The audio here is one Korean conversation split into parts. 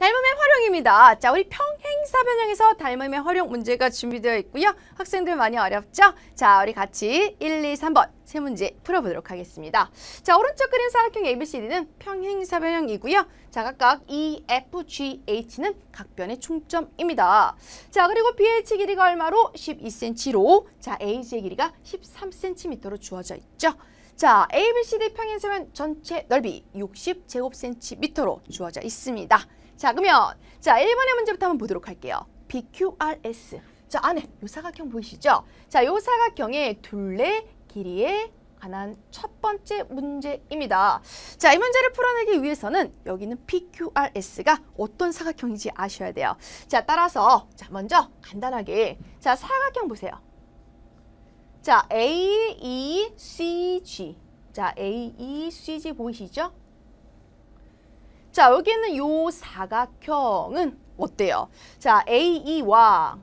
닮음의 활용입니다. 자, 우리 평행사 변형에서 닮음의 활용 문제가 준비되어 있고요. 학생들 많이 어렵죠? 자, 우리 같이 1, 2, 3번 세 문제 풀어보도록 하겠습니다. 자, 오른쪽 그림 사각형 ABCD는 평행사 변형이고요. 자, 각각 E, F, G, H는 각 변의 충점입니다. 자, 그리고 BH 길이가 얼마로? 12cm로, 자, AG의 길이가 13cm로 주어져 있죠. 자, ABCD 평행사변 전체 넓이 60제곱cm로 주어져 있습니다. 자, 그러면 자, 1번의 문제부터 한번 보도록 할게요. BQRS. 자, 안에 요 사각형 보이시죠? 자, 요 사각형의 둘레 길이에 관한 첫 번째 문제입니다. 자, 이 문제를 풀어내기 위해서는 여기는 PQRS가 어떤 사각형인지 아셔야 돼요. 자, 따라서 자, 먼저 간단하게 자, 사각형 보세요. 자, A, E, C, G. 자, A, E, C, G 보이시죠? 자, 여기 있는 요 사각형은 어때요? 자, AE와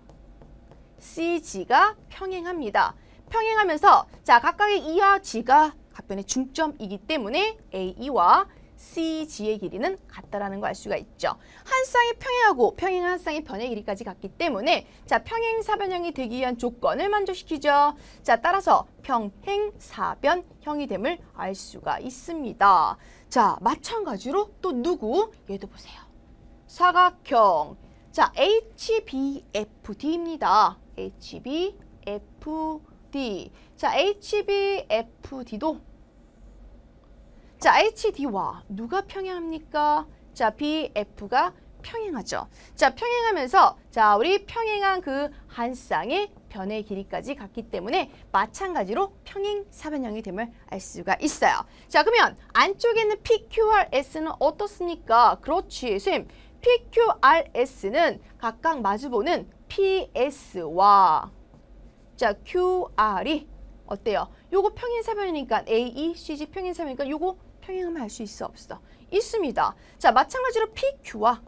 CG가 평행합니다. 평행하면서 자, 각각의 E와 G가 각변의 중점이기 때문에 AE와 CG의 길이는 같다라는 걸 알 수가 있죠. 한 쌍이 평행하고 평행한 한 쌍이 변의 길이까지 같기 때문에 자 평행 사변형이 되기 위한 조건을 만족시키죠. 자 따라서 평행 사변형이 됨을 알 수가 있습니다. 자 마찬가지로 또 누구? 얘도 보세요. 사각형 자 HBFD입니다. HBFD 자 HBFD도 자, HD와 누가 평행합니까? 자, BF가 평행하죠. 자, 평행하면서 자, 우리 평행한 그 한 쌍의 변의 길이까지 같기 때문에 마찬가지로 평행 사변형이 됨을 알 수가 있어요. 자, 그러면 안쪽에 있는 PQRS는 어떻습니까? 그렇지, 쌤. PQRS는 각각 마주보는 PS와 자, QR이 어때요? 요거 평행사변이니까 AE, CG 평행사변이니까 요거 평행하면 알 수 있어 없어? 있습니다. 자 마찬가지로 PQ와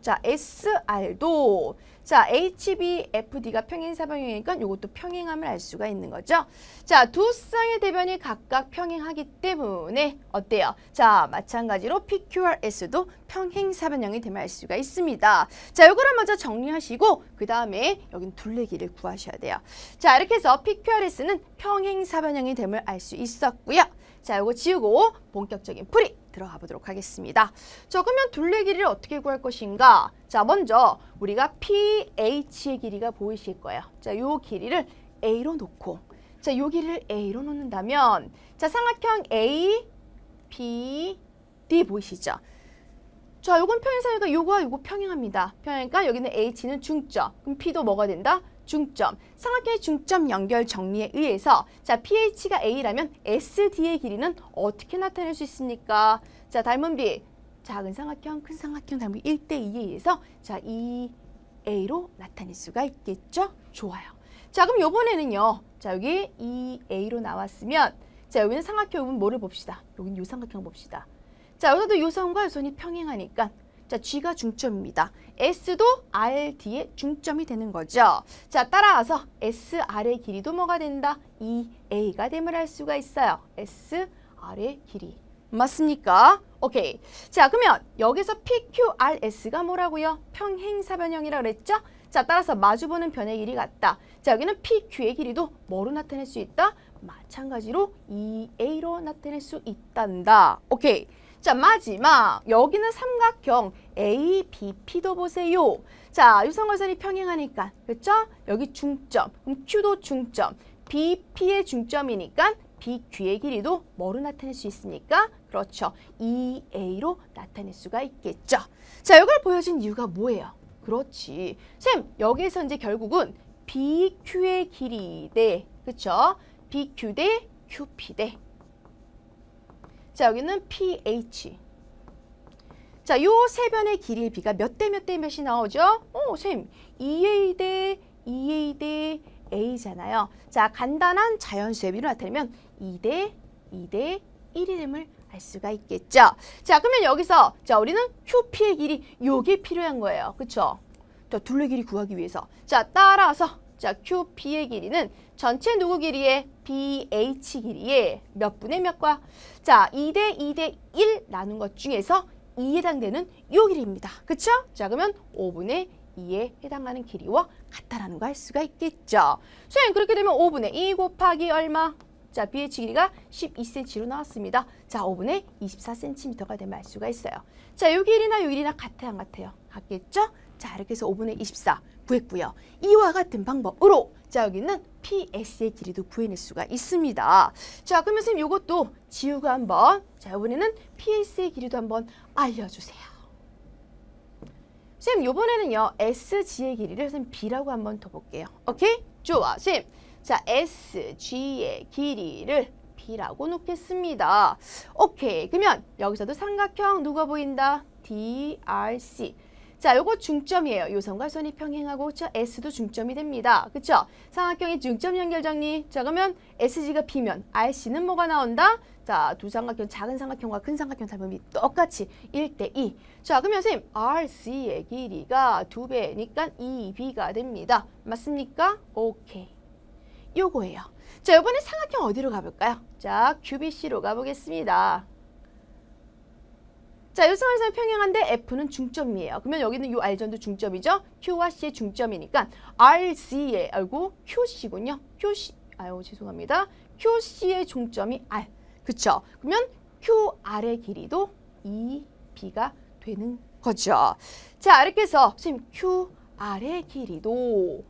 자 SR도 자 HBFD가 평행사변이니까 이것도 평행함을 알 수가 있는 거죠. 자두 쌍의 대변이 각각 평행하기 때문에 어때요? 자 마찬가지로 PQRS도 평행사변형이 됨을 알 수가 있습니다. 자 요거를 먼저 정리하시고 그 다음에 여긴 둘레길을 구하셔야 돼요. 자 이렇게 해서 PQRS는 평행사변형이 됨을 알 수 있었고요. 자, 이거 지우고 본격적인 풀이 들어가 보도록 하겠습니다. 자, 그러면 둘레 길이를 어떻게 구할 것인가? 자, 먼저 우리가 PH의 길이가 보이실 거예요. 자, 요 길이를 A로 놓고 자, 요 길이를 A로 놓는다면 자, 삼각형 A, B, D 보이시죠? 자, 요건 평행사니까 요거와 요거 평행합니다. 평행하니까 여기는 H는 중점. 그럼 P도 뭐가 된다? 중점. 삼각형의 중점 연결 정리에 의해서 자 pH가 A라면 SD의 길이는 어떻게 나타낼 수 있습니까? 자 닮은 비 작은 삼각형, 큰 삼각형 닮은 1대 2에 의해서 자 2A로 나타낼 수가 있겠죠? 좋아요. 자 그럼 요번에는요. 자 여기 2A로 나왔으면 자 여기는 삼각형은 뭐를 봅시다. 여기는 요 삼각형 봅시다. 자 여기서도 요선과 요선이 평행하니까 자, G가 중점입니다. S도 RD의 중점이 되는 거죠. 자, 따라서 SR의 길이도 뭐가 된다? 2A가 됨을 알 수가 있어요. SR의 길이. 맞습니까? 오케이. 자, 그러면 여기서 PQRS가 뭐라고요? 평행사변형이라 그랬죠? 자, 따라서 마주보는 변의 길이 같다. 자, 여기는 PQ의 길이도 뭐로 나타낼 수 있다? 마찬가지로 2A로 나타낼 수 있단다. 오케이. 자 마지막 여기는 삼각형 ABP도 보세요. 자 유성거선이 평행하니까 그렇죠? 여기 중점 그럼 Q도 중점 BP의 중점이니까 BQ의 길이도 뭐로 나타낼 수 있습니까? 그렇죠. 2A로 나타낼 수가 있겠죠. 자 이걸 보여준 이유가 뭐예요? 그렇지. 쌤 여기에서 이제 결국은 BQ의 길이 대 그렇죠? BQ 대 QP 대 자, 여기는 pH. 자, 요 세 변의 길이의 비가 몇 대 몇 대 몇 이 나오죠? 어, 쌤. 2A 대 2A 대 A잖아요. 자, 간단한 자연수의 비로 나타내면 2대 2대 1이 됨을 알 수가 있겠죠. 자, 그러면 여기서 자, 우리는 QP의 길이 요게 필요한 거예요. 그렇죠? 자, 둘레 길이 구하기 위해서. 자, 따라서 자, QP의 길이는 전체 누구 길이에 BH 길이에 몇 분의 몇과 자, 2대 2대 1 나눈 것 중에서 2에 해당되는 요 길이입니다. 그쵸? 자 그러면 5분의 2에 해당하는 길이와 같다라는 거 할 수가 있겠죠. 선생님 그렇게 되면 5분의 2 곱하기 얼마? 자 BH 길이가 12cm로 나왔습니다. 자 5분의 24cm가 되면 알 수가 있어요. 자 요 길이나 요 길이나 같아요 안 같아요? 같겠죠? 자 이렇게 해서 5분의 24 구했고요. 이와 같은 방법으로 자 여기는 PS의 길이도 구해낼 수가 있습니다. 자 그러면 선생님 이것도 지우고 한번 자 이번에는 PS의 길이도 한번 알려주세요. 선생님 이번에는요 SG의 길이를 선생님 B라고 한번 더 볼게요. 오케이? 좋아 선생님 자 SG의 길이를 B라고 놓겠습니다. 오케이 그러면 여기서도 삼각형 누가 보인다? DRC 자, 요거 중점이에요. 요선과 선이 평행하고 자, S도 중점이 됩니다. 그쵸? 삼각형의 중점 연결 정리. 자, 그러면 SG가 B면 RC는 뭐가 나온다? 자, 두 삼각형, 작은 삼각형과 큰 삼각형 닮음이 똑같이 1대 2. 자, 그러면 선생님, RC의 길이가 두배니까 2B가 됩니다. 맞습니까? 오케이. 요거예요. 자, 이번에 삼각형 어디로 가볼까요? 자, QBC로 가보겠습니다. 자, 일상활선 평행한데 F는 중점이에요. 그러면 여기는 이 R전도 중점이죠. Q와 C의 중점이니까 RC의 알고 QC군요. QC 아유 죄송합니다. QC의 중점이 R. 그쵸? 그러면 QR의 길이도 2B가 되는 거죠. 자, 이렇게 해서 선생님 QR의 길이도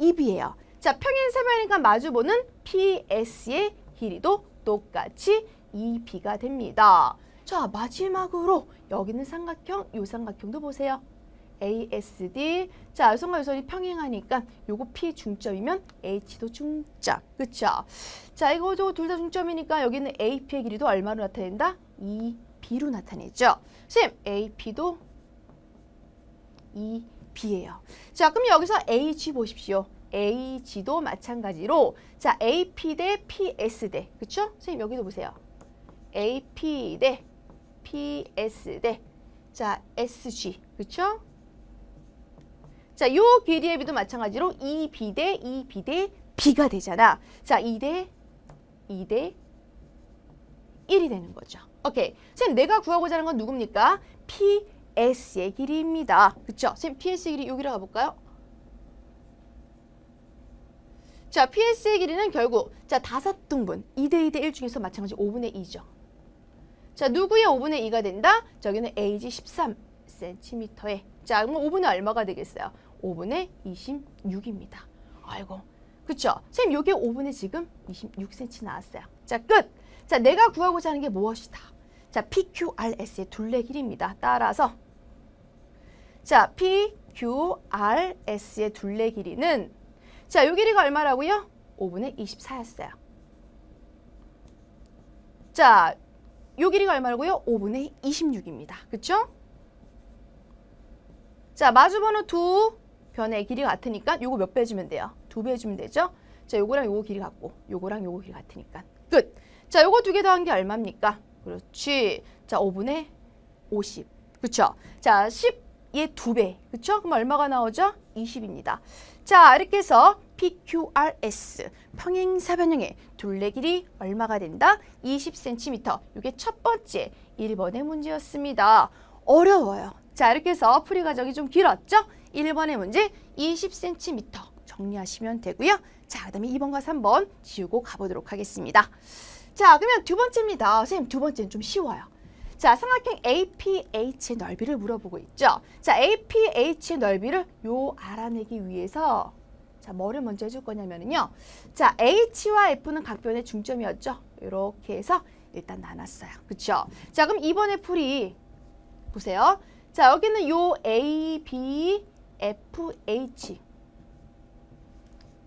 2B예요. 자, 평행사변이니까 마주보는 PS의 길이도 똑같이 2B가 됩니다. 자 마지막으로 여기는 삼각형, 요 삼각형도 보세요. ASD 자 요선과 요선이 평행하니까 요거 P 중점이면 H도 중점 그쵸? 자 이거도 둘다 중점이니까 여기는 AP의 길이도 얼마로 나타낸다? 2B로 나타내죠. 쌤 AP도 2B예요. 자 그럼 여기서 AG 보십시오. AG도 마찬가지로 자 AP 대 PS 대 그쵸? 선생님 여기도 보세요. AP 대 PS 대 자, SG. 그쵸? 자, 요 길이의 비도 마찬가지로 2B 대 2B 대 B가 되잖아. 자, 2 대 2 대 1이 되는 거죠. 오케이. 선생님, 내가 구하고자 하는 건 누굽니까? PS의 길이입니다. 그쵸? 선생님, PS의 길이 여기로 가볼까요? 자, PS의 길이는 결국 자 다섯 등분 2대 2대 1 중에서 마찬가지 5분의 2죠. 자, 누구의 5분의 2가 된다? 저기는 AG 13cm에. 자, 그럼 5분의 얼마가 되겠어요? 5분의 26입니다. 아이고. 그쵸? 선생님, 요게 5분의 지금 26cm 나왔어요. 자, 끝! 자, 내가 구하고자 하는 게 무엇이다? 자, PQRS의 둘레 길이입니다. 따라서 자, PQRS의 둘레 길이는 자, 요 길이가 얼마라고요? 5분의 24였어요. 자, 요 길이가 얼마라고요? 5분의 26입니다. 그쵸? 자, 마주보는 두 변의 길이가 같으니까 요거 몇 배 해주면 돼요? 두 배 해주면 되죠? 자, 요거랑 요거 길이 같고 요거랑 요거 길이 같으니까 끝! 자, 요거 두 개 더한 게 얼마입니까? 그렇지. 자, 5분의 50. 그쵸? 자, 10의 두배 그쵸? 그럼 얼마가 나오죠? 20입니다. 자, 이렇게 해서 PQRS 평행사변형의 둘레 길이 얼마가 된다? 20cm. 이게 첫 번째 1번의 문제였습니다. 어려워요. 자 이렇게 해서 풀이 과정이 좀 길었죠? 1번의 문제 20cm 정리하시면 되고요. 자, 그 다음에 2번과 3번 지우고 가보도록 하겠습니다. 자, 그러면 두 번째입니다. 선생님, 두 번째는 좀 쉬워요. 자, 삼각형 APH의 넓이를 물어보고 있죠. 자, APH의 넓이를 요 알아내기 위해서 자, 뭐를 먼저 해줄 거냐면요. 자, H와 F는 각 변의 중점이었죠. 이렇게 해서 일단 나눴어요. 그렇죠? 자, 그럼 이번에 풀이 보세요. 자, 여기는 요 A, B, F, H.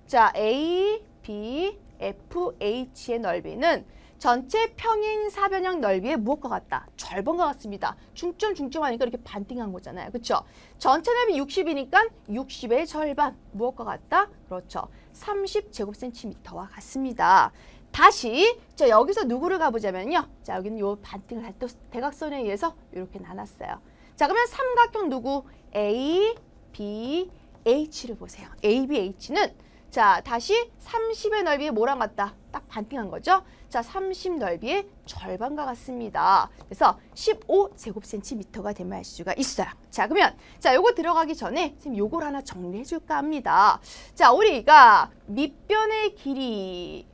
자, A, B, F, H의 넓이는 전체 평행 사변형 넓이의 무엇과 같다? 절반과 같습니다. 중점 중점 하니까 이렇게 반띵한 거잖아요. 그렇죠? 전체 넓이 60이니까 60의 절반 무엇과 같다? 그렇죠. 30제곱센티미터와 같습니다. 다시 자 여기서 누구를 가보자면요. 자 여기는 요 반띵을 할때 대각선에 의해서 이렇게 나눴어요. 자 그러면 삼각형 누구? A, B, H를 보세요. A, B, H는 자, 다시 30의 넓이에 뭐랑 같다? 딱 반띵한 거죠? 자, 30 넓이의 절반과 같습니다. 그래서 15제곱센티미터가 됨을 알 수가 있어요. 자, 그러면 자, 요거 들어가기 전에 지금 요걸 하나 정리해 줄까 합니다. 자, 우리가 밑변의 길이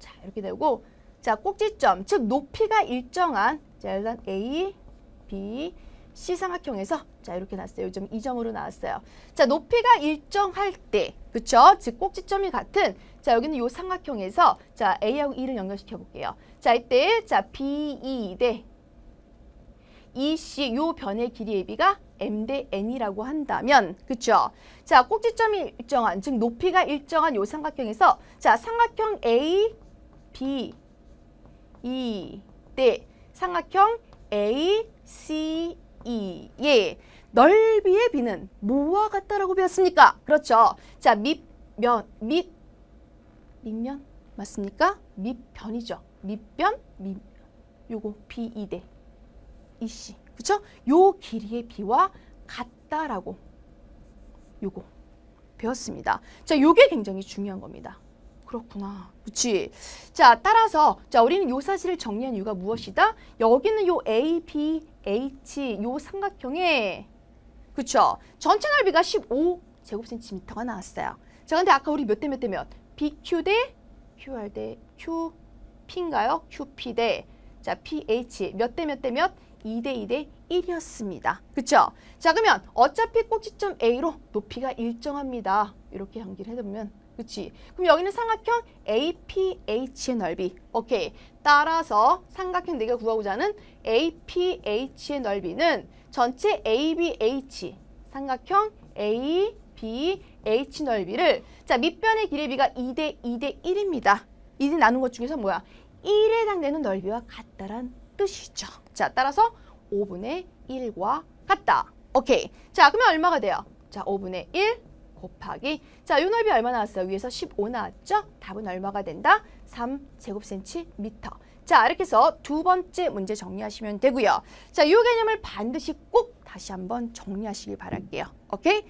자, 이렇게 되고 자, 꼭지점, 즉 높이가 일정한 자, 일단 A, B, C 삼각형에서 자 이렇게 나왔어요. 요즘 이 점으로 나왔어요. 자 높이가 일정할 때, 그쵸? 즉 꼭지점이 같은 자 여기는 요 삼각형에서 자 A하고 E를 연결시켜 볼게요. 자 이때 자 BE 대 EC 요 변의 길이 AB가 M 대 N이라고 한다면 그쵸? 자 꼭지점이 일정한 즉 높이가 일정한 요 삼각형에서 자 삼각형 A, B, E 대 삼각형 A, C, 예 넓이의 비는 뭐와 같다라고 배웠습니까? 그렇죠. 자 밑면 밑 밑면 맞습니까? 밑변이죠. 밑변 밑 요거 B2 대 EC 그렇죠? 요 길이의 비와 같다라고 요거 배웠습니다. 자 요게 굉장히 중요한 겁니다. 그렇구나. 그치? 자, 따라서 자 우리는 요 사실을 정리한 이유가 무엇이다? 여기는 요 A, B, H 요 삼각형에 그쵸? 전체 넓이가 15 제곱센티미터가 나왔어요. 자, 근데 아까 우리 몇 대 몇 대 몇? BQ 대 QR 대 QP인가요? QP 대 자, PH 몇 대 몇 대 몇? 2 대 2 대 1이었습니다. 그쵸? 자, 그러면 어차피 꼭지점 A로 높이가 일정합니다. 이렇게 연기를 해보면 그치? 그럼 여기는 삼각형 APH의 넓이. 오케이. 따라서 삼각형 내가 구하고자 하는 APH의 넓이는 전체 ABH 삼각형 ABH 넓이를 자 밑변의 길이비가 2대 2대 1입니다. 2대 나눈 것 중에서 뭐야? 1에 해당되는 넓이와 같다란 뜻이죠. 자 따라서 5분의 1과 같다. 오케이. 자 그러면 얼마가 돼요? 자 5분의 1 곱하기 자, 요 넓이 얼마 나왔어요? 위에서 15 나왔죠? 답은 얼마가 된다? 3제곱센티미터. 자, 이렇게 해서 두 번째 문제 정리하시면 되고요. 자, 이 개념을 반드시 꼭 다시 한번 정리하시길 바랄게요. 오케이?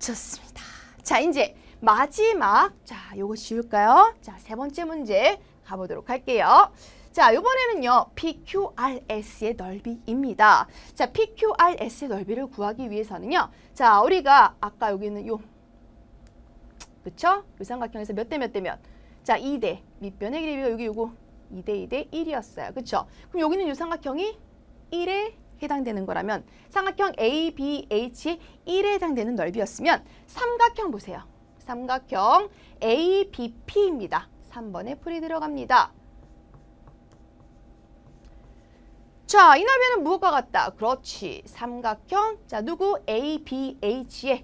좋습니다. 자, 이제 마지막 자, 요거 지울까요? 자, 세 번째 문제 가보도록 할게요. 자, 이번에는요. PQRS의 넓이입니다. 자, PQRS의 넓이를 구하기 위해서는요. 자, 우리가 아까 여기는 요 그쵸? 요 삼각형에서 몇 대 몇 대 몇? 자, 2대. 밑변의 길이가 여기 요거 2대 2대 1이었어요. 그쵸? 그럼 여기는 요 삼각형이 1에 해당되는 거라면 삼각형 ABH의 1에 해당되는 넓이였으면 삼각형 보세요. 삼각형 ABP입니다. 3번에 풀이 들어갑니다. 자, 이 넓이는 무엇과 같다? 그렇지. 삼각형. 자, 누구? ABH의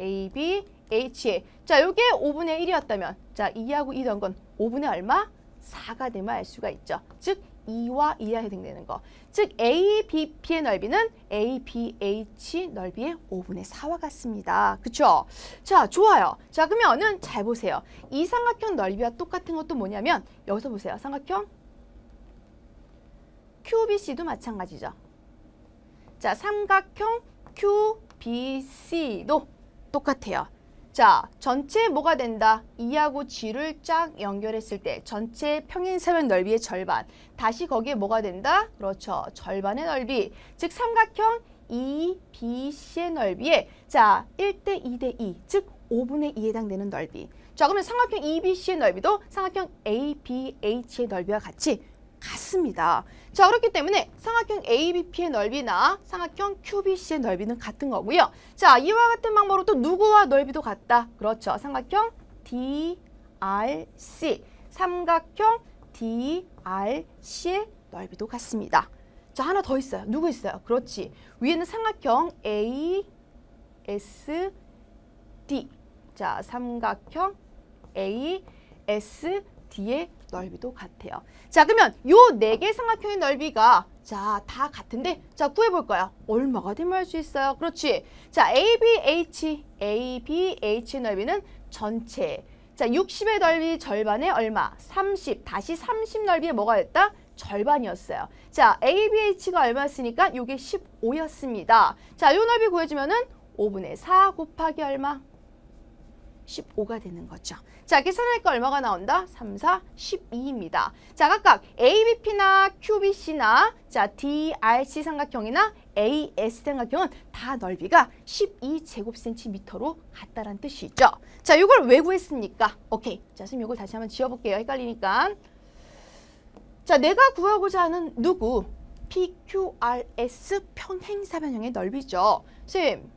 AB, H에 자 요게 5분의 1이었다면 자 2하고 2던 건 5분의 얼마? 4가 되면 알 수가 있죠. 즉 2와 2와 해당되는 거. 즉 ABP의 넓이는 ABH 넓이의 5분의 4와 같습니다. 그쵸? 자 좋아요. 자 그러면은 잘 보세요. 이 삼각형 넓이와 똑같은 것도 뭐냐면 여기서 보세요. 삼각형 QBC도 마찬가지죠. 자 삼각형 QBC도 똑같아요. 자, 전체 뭐가 된다? 2하고 G를 쫙 연결했을 때 전체 평행사면 넓이의 절반. 다시 거기에 뭐가 된다? 그렇죠. 절반의 넓이. 즉 삼각형 EBC의 넓이에 자, 1대 2대 2, 즉 5분의 2에 해당되는 넓이. 자, 그러면 삼각형 EBC의 넓이도 삼각형 ABH의 넓이와 같이 같습니다. 자 그렇기 때문에 삼각형 ABP의 넓이나 삼각형 QBC의 넓이는 같은 거고요. 자 이와 같은 방법으로 또 누구와 넓이도 같다. 그렇죠. 삼각형 DRC 삼각형 DRC의 넓이도 같습니다. 자 하나 더 있어요. 누구 있어요? 그렇지. 위에는 삼각형 ASD 자 삼각형 ASD 의 넓이도 같아요. 자 그러면 요 네 개 삼각형의 넓이가 자 다 같은데 자 구해볼까요? 얼마가 되면 할 수 있어요? 그렇지. 자 ABH, ABH 넓이는 전체 자 60의 넓이 절반에 얼마? 30 다시 30 넓이에 뭐가 됐다? 절반이었어요. 자 ABH가 얼마였으니까 요게 15였습니다. 자요 넓이 구해주면은 5분의 4 곱하기 얼마? 15가 되는 거죠. 자, 계산하니까 얼마가 나온다? 3, 4, 12입니다. 자, 각각 ABP나 QBC나 자, DRC 삼각형이나 AS 삼각형은 다 넓이가 12제곱센티미터로 같다란 뜻이죠. 자, 이걸 왜 구했습니까? 오케이. 자, 선생님 이걸 다시 한번 지워볼게요. 헷갈리니까. 자, 내가 구하고자 하는 누구? PQRS 평행사변형의 넓이죠. 선생님,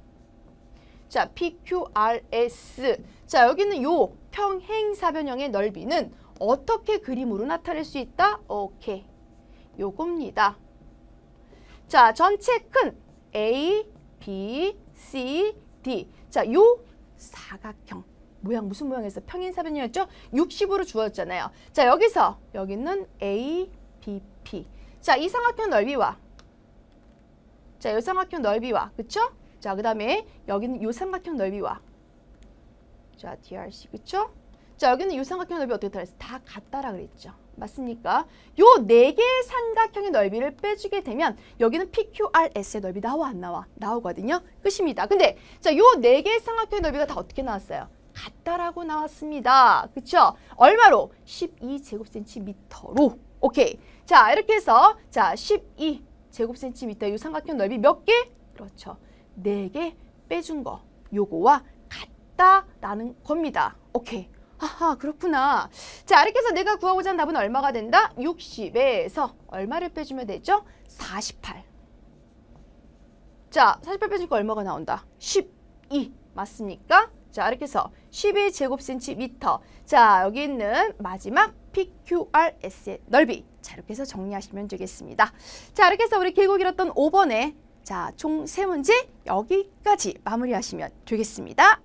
자, PQRS. 자, 여기는 요 평행사변형의 넓이는 어떻게 그림으로 나타낼 수 있다? 오케이. 요겁니다. 자, 전체 큰 A, B, C, D. 자, 요 사각형. 모양 무슨 모양이었어? 평행사변형이었죠? 60으로 주었잖아요. 자, 여기서 여기는 A, B, P. 자, 이 삼각형 넓이와 자, 이 삼각형 넓이와 그쵸? 자, 그 다음에 여기는 이 삼각형 넓이와 자, DRC 그쵸? 자, 여기는 이 삼각형 넓이 어떻게 달했어? 다 같다라 그랬죠. 맞습니까? 요 네 개의 삼각형의 넓이를 빼주게 되면 여기는 PQRS의 넓이 나와 안 나와? 나오거든요. 끝입니다. 근데 자, 요 네 개의 삼각형의 넓이가 다 어떻게 나왔어요? 같다라고 나왔습니다. 그쵸? 얼마로? 12제곱센티미터로. 오케이. 자, 이렇게 해서 자, 12제곱센티미터 이 삼각형 넓이 몇 개? 그렇죠. 네개 빼준 거. 요거와 같다라는 겁니다. 오케이. 아하, 그렇구나. 자, 이렇게 해서 내가 구하고자 하는 답은 얼마가 된다? 60에서 얼마를 빼주면 되죠? 48. 자, 48 빼주니까 얼마가 나온다? 12. 맞습니까? 자, 이렇게 해서 12 제곱센티미터. 자, 여기 있는 마지막 PQRS의 넓이. 자, 이렇게 해서 정리하시면 되겠습니다. 자, 이렇게 해서 우리 길고 길었던 5번에 자, 총 세 문제 여기까지 마무리하시면 되겠습니다.